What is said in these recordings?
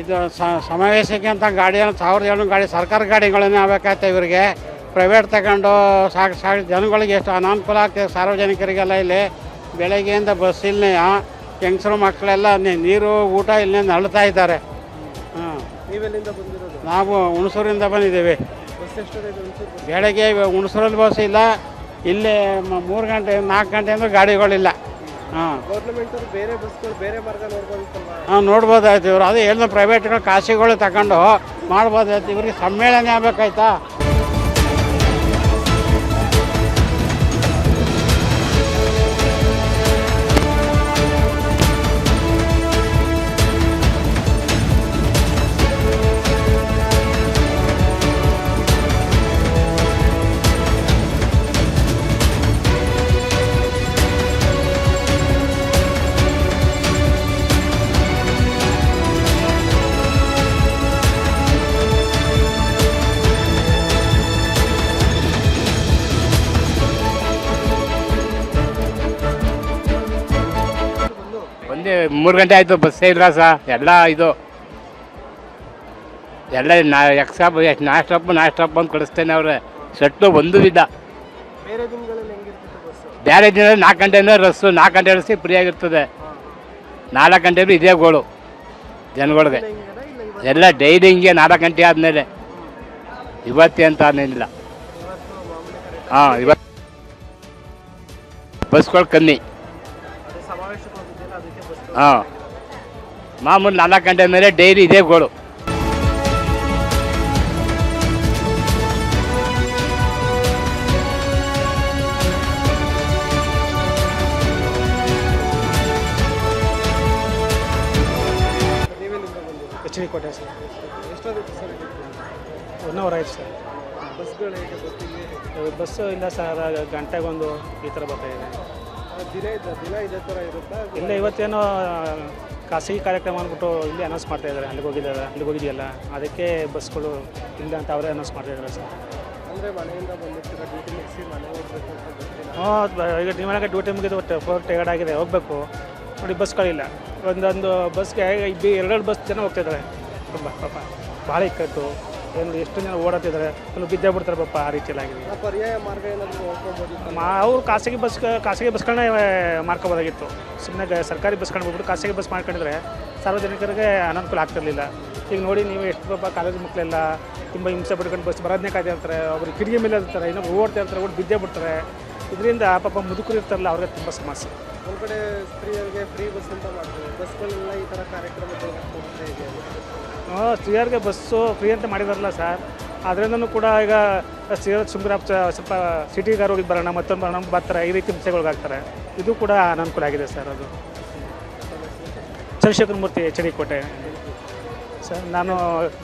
ಇದು ಸಮಾವೇಶಕ್ಕೆ ಅಂತ ಗಾಡಿಯನ್ನು ಸಾವಿರದ ಏಳು ಗಾಡಿ ಸರ್ಕಾರ ಗಾಡಿಗಳನ್ನೇ ಆಗ್ಬೇಕಾಯ್ತು ಇವರಿಗೆ. ಪ್ರೈವೇಟ್ ತಗೊಂಡು ಸಾಕು ಸಾಕು ಜನಗಳಿಗೆ ಎಷ್ಟು ಅನಾನುಕೂಲ ಆಗ್ತದೆ ಸಾರ್ವಜನಿಕರಿಗೆಲ್ಲ ಇಲ್ಲಿ. ಬೆಳಗ್ಗೆಯಿಂದ ಬಸ್ ಇಲ್ಲೇ ಹೆಂಗಸರು ಮಕ್ಕಳೆಲ್ಲ ನೀರು ಊಟ ಇಲ್ಲೇ ನಳ್ತಾ ಇದ್ದಾರೆ. ಹಾಂ. ನಾವು ಹುಣಸೂರಿಂದ ಬಂದಿದ್ದೀವಿ. ಬೆಳಗ್ಗೆ ಹುಣಸೂರಲ್ಲಿ ಬಸ್ ಇಲ್ಲ ಇಲ್ಲೇ ಮೂರು ಗಂಟೆ ನಾಲ್ಕು ಗಂಟೆಯಿಂದ ಗಾಡಿಗಳಿಲ್ಲ. ಗೌರ್ಮೆಂಟ್ ಬೇರೆ ಬಸ್ಗಳು ಬೇರೆ ಮಾರ್ಗ ನೋಡ್ಬೋದಿತ್ತಲ್ವಾ? ಹಾಂ ನೋಡ್ಬೋದಾಯ್ತು ಇವ್ರು. ಅದೇ ಹೇಳಿದ ಪ್ರೈವೇಟ್ಗಳು ಕಾಶಿಗಳು ತಗೊಂಡು ಮಾಡ್ಬೋದಾಯ್ತು. ಇವ್ರಿಗೆ ಸಮ್ಮೇಳನ ಆಗ್ಬೇಕಾಯ್ತಾ? ಮೂರು ಗಂಟೆ ಆಯಿತು ಬಸ್ಸೇ ಇಲ್ಲ ಸಾ? ಎಲ್ಲ ಇದು. ಎಲ್ಲ ನಾ ಎಕ್ಸಾಪ್ ನಾ ಸ್ಟಾಪ್ ನಾ ಸ್ಟಾಪ್ ಅಂತ ಕಳಿಸ್ತೇನೆ ಅವ್ರೆ. ಸೆಟ್ಟು ಒಂದು ಇಲ್ಲ ಬೇರೆ ದಿನಗಳಲ್ಲಿ ದಿನ ನಾಲ್ಕು ಗಂಟೆಯಿಂದ ರಸ್ಸು ನಾಲ್ಕು ಗಂಟೆ ರಸ್ತೆ ಫ್ರೀ ಆಗಿರ್ತದೆ. ನಾಲ್ಕು ಗಂಟೆಗೂ ಇದೇ ಗೋಳು ಜನಗಳಿಗೆ. ಎಲ್ಲ ಡೈಲಿ ಹಿಂಗೆ ನಾಲ್ಕು ಗಂಟೆ ಆದಮೇಲೆ. ಇವತ್ತೇ ಅಂತ ಅನ್ನೇನಿಲ್ಲ. ಹಾಂ ಇವತ್ತು. ಬಸ್ಗಳು ಕಮ್ಮಿ. ಹಾಂ. ಮಾಮೂಲು ನಾಲ್ಕು ಗಂಟೆ ಮೇಲೆ ಡೈಲಿ ಇದೇ ಗೋಳು. H D Kote sir? One hour ಆಯ್ತು ಸರ್. ಬಸ್ಗಳು ಬಸ್ಸು ಇಲ್ಲ ಸರ್ ಗಂಟೆಗೊಂದು ಈ ಥರ ಬರ್ತಾ ಇಲ್ಲ ಇವತ್ತೇನೋ ಖಾಸಗಿ ಕಾರ್ಯಕ್ರಮ ಅಂದ್ಬಿಟ್ಟು ಇಲ್ಲಿ ಅನೌನ್ಸ್ ಮಾಡ್ತಾ ಇದ್ದಾರೆ ಅಲ್ಲಿಗೆ ಹೋಗಿದ್ದಾರೆ ಅಲ್ಲಿಗೆ ಹೋಗಿದೆಯಲ್ಲ ಅದಕ್ಕೆ ಬಸ್ಗಳು ಇಲ್ಲ ಅಂತ ಅವರೇ ಅನೌನ್ಸ್ ಮಾಡ್ತಾ ಇದ್ದಾರೆ ಸರ್ ಹಾಂ ಈಗ ನಿಮ್ಮನೆಗೆ ಡ್ಯೂಟಿ ಮುಗಿದು ಫೋರ್ ಟೈರ್ಡ್ ಆಗಿದೆ ಹೋಗಬೇಕು. ನೋಡಿ ಬಸ್ಗಳಿಲ್ಲ. ಒಂದೊಂದು ಬಸ್ಗೆ ಇಬ್ಬಿ ಎರಡೆರಡು ಬಸ್ ಜನ ಹೋಗ್ತಿದ್ದಾರೆ ತುಂಬ ಪಾಪ. ಭಾಳ ಇಕ್ಕಟ್ಟು. ಏನು ಎಷ್ಟು ಜನ ಓಡಾಡ್ತಿದ್ದಾರೆ ಅಲ್ಲಿ ಬಿದ್ದೇ ಬಿಡ್ತಾರೆ ಪಾಪ ಆ ರೀತಿಯಲ್ಲಿ ಆಗಿದೆ. ಪರ್ಯಾಯ ಮಾರ್ಗ ಏನಾದರೂ ಮಾ ಅವ್ರು ಖಾಸಗಿ ಬಸ್ ಖಾಸಗಿ ಬಸ್ಗಳನ್ನ ಮಾರ್ಕೋಬೋದಾಗಿತ್ತು. ಸುಮ್ಮನೆ ಸರ್ಕಾರಿ ಬಸ್ ಬಿಟ್ಬಿಟ್ಟು ಖಾಸಗಿ ಬಸ್ ಮಾಡ್ಕೊಂಡಿದ್ರೆ ಸಾರ್ವಜನಿಕರಿಗೆ ಅನಾನುಕೂಲ ಆಗ್ತಿರ್ಲಿಲ್ಲ. ಈಗ ನೋಡಿ ನೀವು ಎಷ್ಟು ಪಾಪ ಕಾಲೇಜ್ ಮಕ್ಕಳೆಲ್ಲ ತುಂಬ ಹಿಂಸೆ ಪಡ್ಕೊಂಡು ಬಸ್ ಬರೋದನ್ನೇ ಕಾಯ್ತಾ ಇರ್ತಾರೆ ಅವ್ರಿಗೆ ಕಿಟಕಿ ಮೇಲೆ ಇರ್ತಾರೆ ಇನ್ನೊಬ್ಬರು ಓಡ್ತಾ ಇರ್ತಾರೆ ಓಡಿ ಬಿದ್ದೇ ಬಿಡ್ತಾರೆ. ಇದರಿಂದ ಪಾಪ ಮುದುಕರು ಇರ್ತಾರಲ್ಲ ಅವ್ರಿಗೆ ತುಂಬ ಸಮಸ್ಯೆ. ಒಂದು ಕಡೆ ಸ್ತ್ರೀಯರಿಗೆ ಫ್ರೀ ಬಸ್ ಅಂತ ಮಾಡ್ತಾರೆ. ಬಸ್ಗಳೆಲ್ಲ ಈ ಥರ ಕಾರ್ಯಕ್ರಮಗಳು ಹೋಗ್ತಾ ಇದೆ ಹಾಂ ಸ್ತ್ರೀಯರಿಗೆ ಬಸ್ಸು ಫ್ರೀ ಅಂತ ಮಾಡಿದಾರಲ್ಲ ಸರ್ ಅದರಿಂದನೂ ಕೂಡ ಈಗ ಸ್ತ್ರೀಯರ ಸುಮ್ಮನೆ ಸ್ವಲ್ಪ ಸಿಟಿಗಾರು ಹೋಗಿ ಬರೋಣ ಮತ್ತೊಂದು ಬರೋಣ ಬರ್ತಾರೆ. ಈ ರೀತಿ ಹಿಂಸೆಗಳಿಗಾಗ್ತಾರೆ. ಇದು ಕೂಡ ಅನಾನುಕೂಲ ಆಗಿದೆ ಸರ್ ಅದು. Chandrashekara Murthy H D Kote sir ನಾನು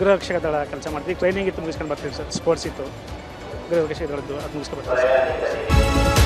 ಗೃಹ ರಕ್ಷಕ ದಳ ಕೆಲಸ ಮಾಡ್ತೀನಿ. ಟ್ರೈನಿಂಗ್ ಇತ್ತು ಮುಗಿಸ್ಕೊಂಡು ಬರ್ತೀನಿ ಸರ್ ಸ್ಪೋರ್ಟ್ಸ್ ಇತ್ತು. ಗೃಹ ರಕ್ಷಕ ದಳದ್ದು ಅದು ಮುಗಿಸ್ಕೊಂಡು ಬರ್ತೀನಿ ಸರ್